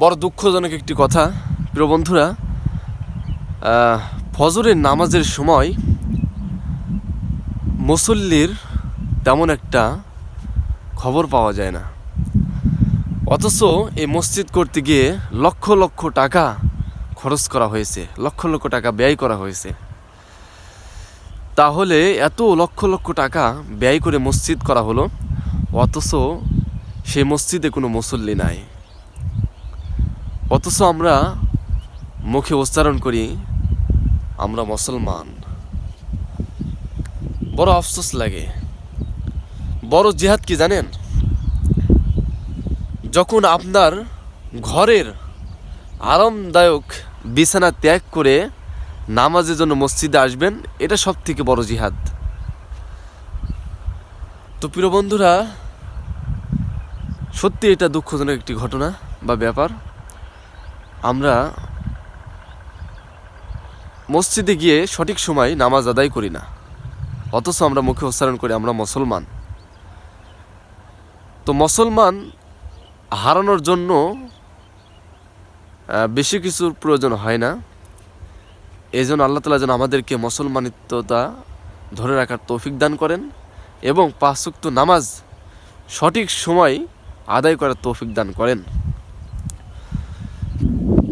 বড় দুঃখজনক একটি কথা। প্রিয় বন্ধুরা ফজরের নামাজের সময় মুসল্লির তেমন একটা খবর পাওয়া যায় না। অথচ এই মসজিদ করতে গিয়ে লক্ষ লক্ষ টাকা খরচ করা হয়েছে, লক্ষ লক্ষ টাকা ব্যয় করা হয়েছে। তাহলে এত লক্ষ লক্ষ টাকা ব্যয় করে মসজিদ করা হলো, অথচ সেই মসজিদে কোনো মুসল্লি নাই। অথচ আমরা মুখে উচ্চারণ করি, আমরা মুসলমান। বড় আফসোস লাগে। বড় জেহাদ কি জানেন? যখন আপনার ঘরের আরামদায়ক বিছানা ত্যাগ করে নামাজের জন্য মসজিদে আসবেন, এটা সব থেকে বড় জিহাদ। তো প্রিয় বন্ধুরা, সত্যি এটা দুঃখজনক একটি ঘটনা বা ব্যাপার। আমরা মসজিদে গিয়ে সঠিক সময় নামাজ আদায় করি না। অথচ আমরা মুখে উচ্চারণ করি, আমরা মুসলমান। তো মুসলমান হারানোর জন্য বেশি কিছুর প্রয়োজন হয় না। এই জন্য আল্লাহ তালা যেন আমাদেরকে মুসলমানিত্বতা ধরে রাখার তৌফিক দান করেন এবং পাঁচুক্ত নামাজ সঠিক সময় আদায় করার তৌফিক দান করেন।